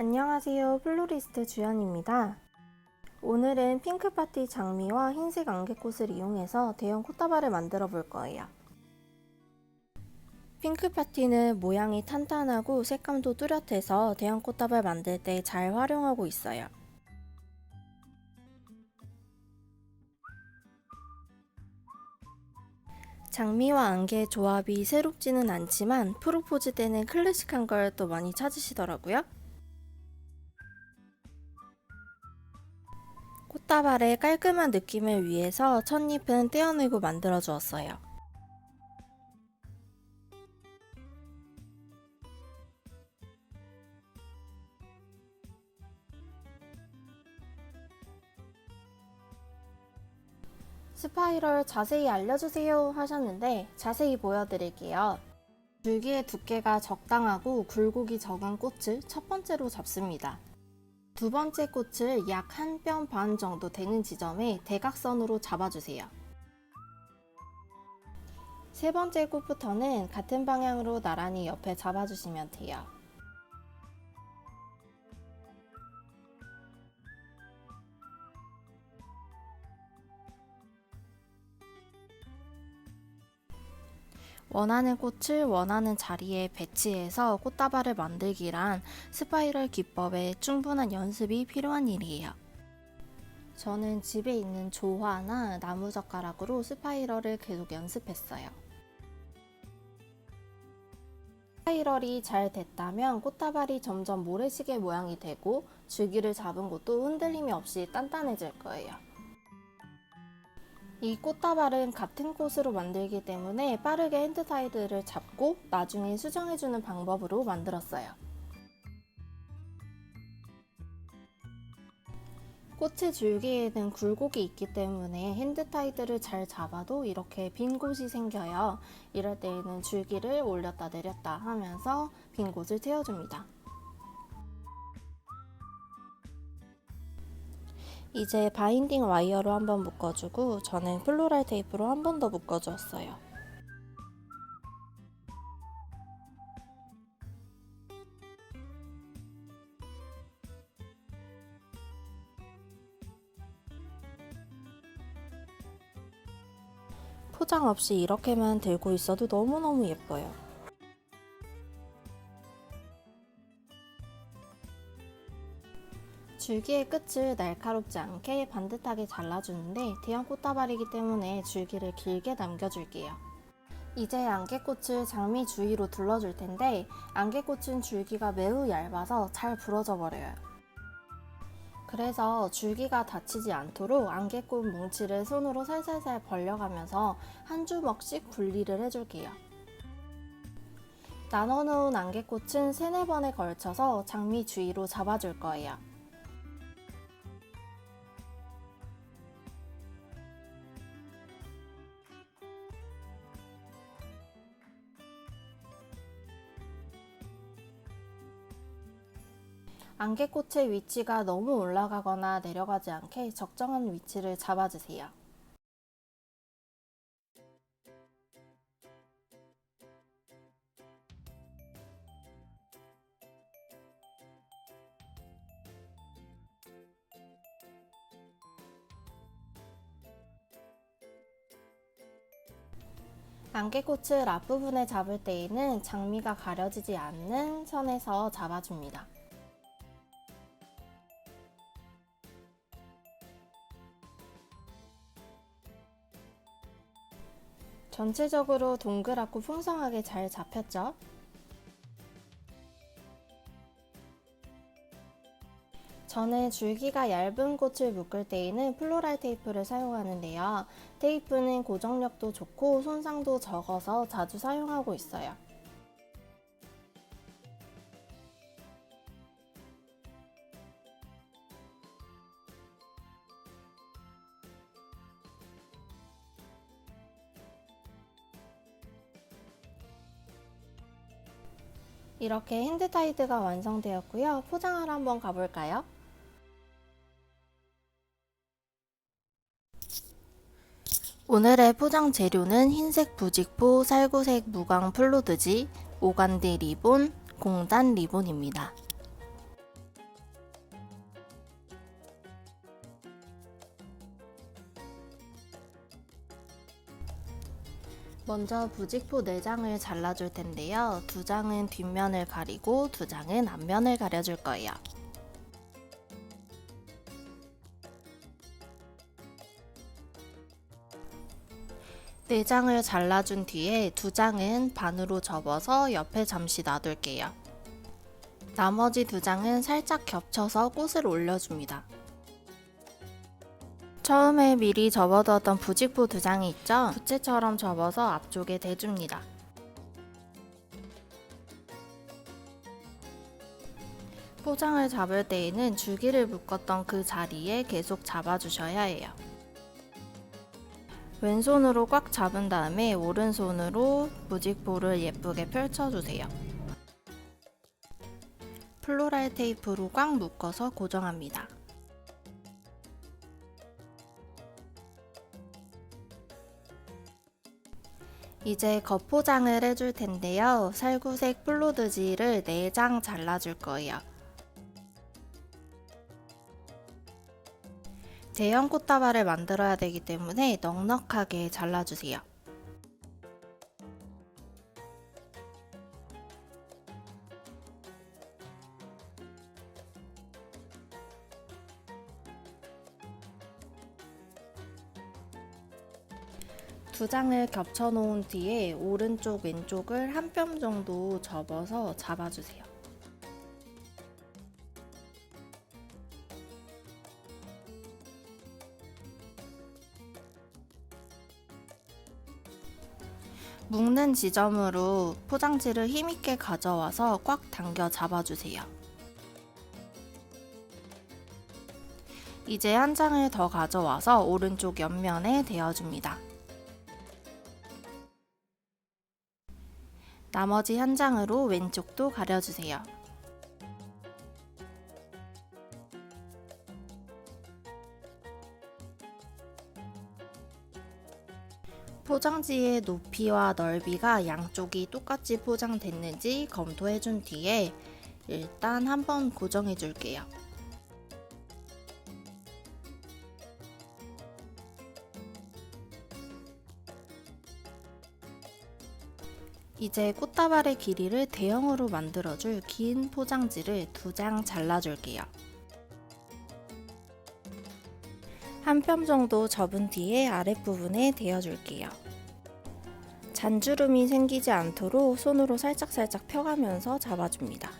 안녕하세요. 플로리스트 주연입니다. 오늘은 핑크파티 장미와 흰색 안개꽃을 이용해서 대형 꽃다발을 만들어 볼 거예요. 핑크파티는 모양이 탄탄하고 색감도 뚜렷해서 대형 꽃다발 만들 때 잘 활용하고 있어요. 장미와 안개의 조합이 새롭지는 않지만 프로포즈 때는 클래식한 걸 또 많이 찾으시더라고요. 꽃다발의 깔끔한 느낌을 위해서 첫잎은 떼어내고 만들어 주었어요. 스파이럴 자세히 알려주세요 하셨는데 자세히 보여드릴게요. 줄기의 두께가 적당하고 굴곡이 적은 꽃을 첫 번째로 잡습니다. 두 번째 꽃을 약 한 뼘 반 정도 되는 지점에 대각선으로 잡아주세요. 세 번째 꽃부터는 같은 방향으로 나란히 옆에 잡아주시면 돼요. 원하는 꽃을 원하는 자리에 배치해서 꽃다발을 만들기란 스파이럴 기법에 충분한 연습이 필요한 일이에요. 저는 집에 있는 조화나 나무젓가락으로 스파이럴을 계속 연습했어요. 스파이럴이 잘 됐다면 꽃다발이 점점 모래시계 모양이 되고 줄기를 잡은 곳도 흔들림이 없이 단단해질 거예요. 이 꽃다발은 같은 꽃으로 만들기 때문에 빠르게 핸드타이드를 잡고 나중에 수정해주는 방법으로 만들었어요. 꽃의 줄기에는 굴곡이 있기 때문에 핸드타이드를 잘 잡아도 이렇게 빈 곳이 생겨요. 이럴 때에는 줄기를 올렸다 내렸다 하면서 빈 곳을 채워줍니다. 이제 바인딩 와이어로 한번 묶어주고 저는 플로랄 테이프로 한 번 더 묶어주었어요. 포장 없이 이렇게만 들고 있어도 너무너무 예뻐요. 줄기의 끝을 날카롭지 않게 반듯하게 잘라주는데 대형 꽃다발이기 때문에 줄기를 길게 남겨줄게요. 이제 안개꽃을 장미 주위로 둘러줄 텐데 안개꽃은 줄기가 매우 얇아서 잘 부러져 버려요. 그래서 줄기가 다치지 않도록 안개꽃 뭉치를 손으로 살살살 벌려가면서 한 주먹씩 분리를 해줄게요. 나눠놓은 안개꽃은 세네 번에 걸쳐서 장미 주위로 잡아줄 거예요. 안개꽃의 위치가 너무 올라가거나 내려가지 않게 적정한 위치를 잡아주세요. 안개꽃을 앞부분에 잡을 때에는 장미가 가려지지 않는 선에서 잡아줍니다. 전체적으로 동그랗고 풍성하게 잘 잡혔죠? 저는 줄기가 얇은 꽃을 묶을 때에는 플로랄 테이프를 사용하는데요. 테이프는 고정력도 좋고 손상도 적어서 자주 사용하고 있어요. 이렇게 핸드타이드가 완성되었고요. 포장하러 한번 가볼까요? 오늘의 포장 재료는 흰색 부직포, 살구색 무광 플로드지, 오간디 리본, 공단 리본입니다. 먼저 부직포 4장을 잘라줄 텐데요. 두 장은 뒷면을 가리고 두 장은 앞면을 가려줄 거예요. 네 장을 잘라준 뒤에 두 장은 반으로 접어서 옆에 잠시 놔둘게요. 나머지 두 장은 살짝 겹쳐서 꽃을 올려줍니다. 처음에 미리 접어두었던 부직포 두 장이 있죠? 부채처럼 접어서 앞쪽에 대줍니다. 포장을 잡을 때에는 줄기를 묶었던 그 자리에 계속 잡아주셔야 해요. 왼손으로 꽉 잡은 다음에 오른손으로 무직포를 예쁘게 펼쳐주세요. 플로랄 테이프로 꽉 묶어서 고정합니다. 이제 겉포장을 해줄 텐데요. 살구색 플로드지를 4장 잘라줄 거예요. 대형 꽃다발을 만들어야 되기 때문에 넉넉하게 잘라주세요. 두 장을 겹쳐 놓은 뒤에 오른쪽 왼쪽을 한 뼘 정도 접어서 잡아주세요. 묶는 지점으로 포장지를 힘있게 가져와서 꽉 당겨 잡아주세요. 이제 한 장을 더 가져와서 오른쪽 옆면에 대어줍니다. 나머지 한 장으로 왼쪽도 가려주세요. 포장지의 높이와 넓이가 양쪽이 똑같이 포장됐는지 검토해 준 뒤에 일단 한번 고정해 줄게요. 이제 꽃다발의 길이를 대형으로 만들어줄 긴 포장지를 두 장 잘라줄게요. 한 뼘 정도 접은 뒤에 아랫부분에 대어줄게요. 잔주름이 생기지 않도록 손으로 살짝살짝 펴가면서 잡아줍니다.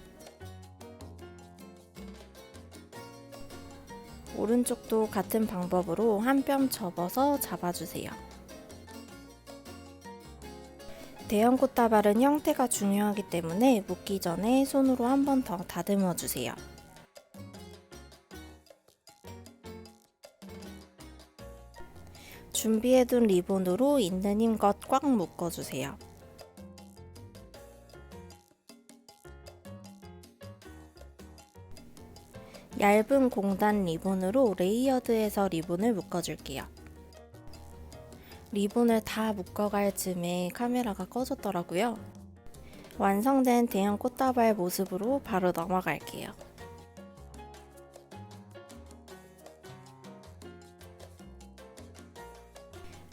오른쪽도 같은 방법으로 한 뼘 접어서 잡아주세요. 대형 꽃다발은 형태가 중요하기 때문에 묶기 전에 손으로 한 번 더 다듬어 주세요. 준비해둔 리본으로 있는 힘껏 꽉 묶어주세요. 얇은 공단 리본으로 레이어드해서 리본을 묶어줄게요. 리본을 다 묶어갈 즈음에 카메라가 꺼졌더라고요. 완성된 대형 꽃다발 모습으로 바로 넘어갈게요.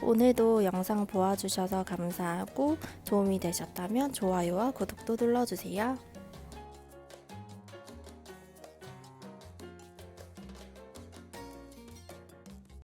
오늘도 영상 보아주셔서 감사하고 도움이 되셨다면 좋아요와 구독도 눌러주세요.